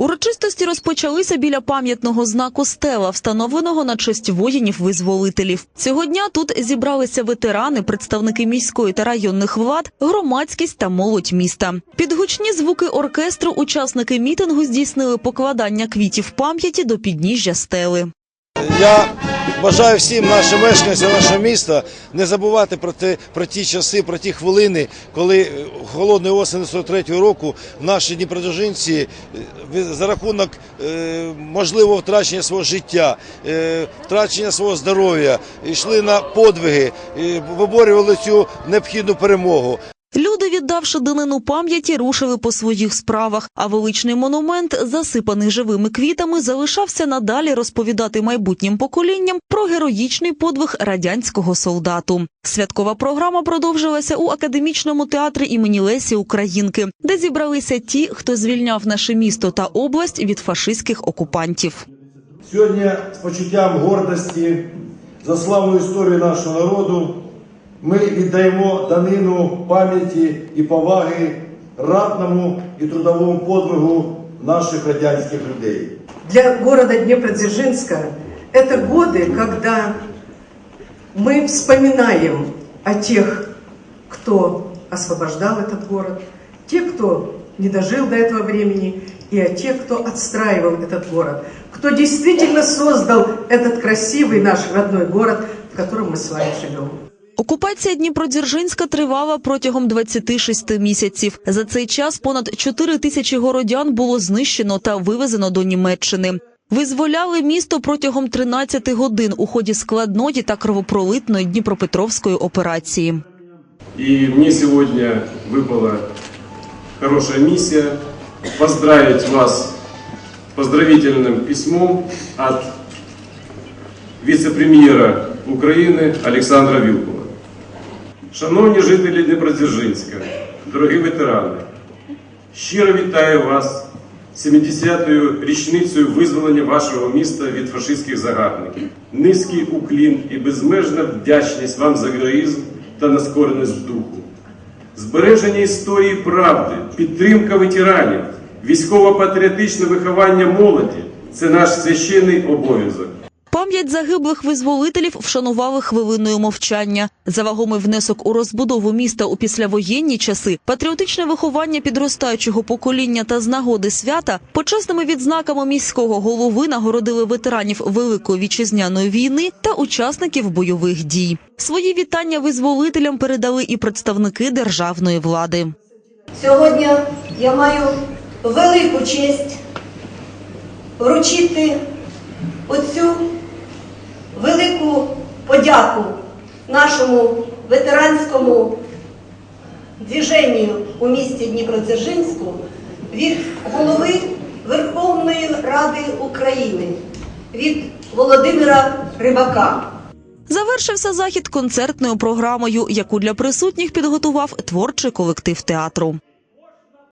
Урочистості розпочалися біля пам'ятного знаку стела, встановленого на честь воїнів-визволителів. Цього дня тут зібралися ветерани, представники міської та районних влад, громадськість та молодь міста. Під гучні звуки оркестру учасники мітингу здійснили покладання квітів пам'яті до підніжжя стели. Я бажаю всім нашим мешканцям нашого міста не забувати про те, про ті часи, про ті хвилини, коли е, холодної осені 43-го року наші дніпродзержинці е, за рахунок е, можливого втрачення свого життя, втрачення свого здоров'я, йшли на подвиги, виборювали цю необхідну перемогу. Люди, віддавши данину пам'яті, рушили по своїх справах. А величний монумент, засипаний живими квітами, залишався надалі розповідати майбутнім поколінням про героїчний подвиг радянського солдату. Святкова програма продовжилася у академічному театрі імені Лесі Українки, де зібралися ті, хто звільняв наше місто та область від фашистських окупантів. Сьогодні з почуттям гордості за славну історію нашого народу ми віддаємо данину пам'яті і поваги ратному і трудовому подвигу наших радянських людей. Для города Днепродзержинска это годы, когда мы вспоминаем о тех, кто освобождал этот город, те, кто не дожил до этого времени, и о тех, кто отстраивал этот город, кто действительно создал этот красивый наш родной город, в котором мы с вами живем. Окупація Дніпродзержинська тривала протягом 26 місяців. За цей час понад 4 тисячі городян було знищено та вивезено до Німеччини. Визволяли місто протягом 13 годин у ході складної та кровопролитної Дніпропетровської операції. И мне сегодня выпала хорошая миссия поздравить вас поздравительным письмом от вице-премьера Украины Александра Вилкова. Шановні жителі Днепродзержинська, дорогі ветерани, щиро вітаю вас 70-ю річницею визволення вашого міста від фашистських загарбників. Низький уклін і безмежна вдячність вам за героїзм та нескореність духу. Збереження історії правди, підтримка ветеранів, військово-патріотичне виховання молоді це наш священний обов'язок. Пам'ять загиблих визволителів вшанували хвилиною мовчання. За вагомий внесок у розбудову міста у післявоєнні часи, патріотичне виховання підростаючого покоління та з нагоди свята почесними відзнаками міського голови нагородили ветеранів Великої вітчизняної війни та учасників бойових дій. Свої вітання визволителям передали і представники державної влади. Сьогодні я маю велику честь вручити оцю велику подяку нашому ветеранському движенню у місті Дніпродзержинську від голови Верховної Ради України, від Володимира Рибака. Завершився захід концертною програмою, яку для присутніх підготував творчий колектив театру.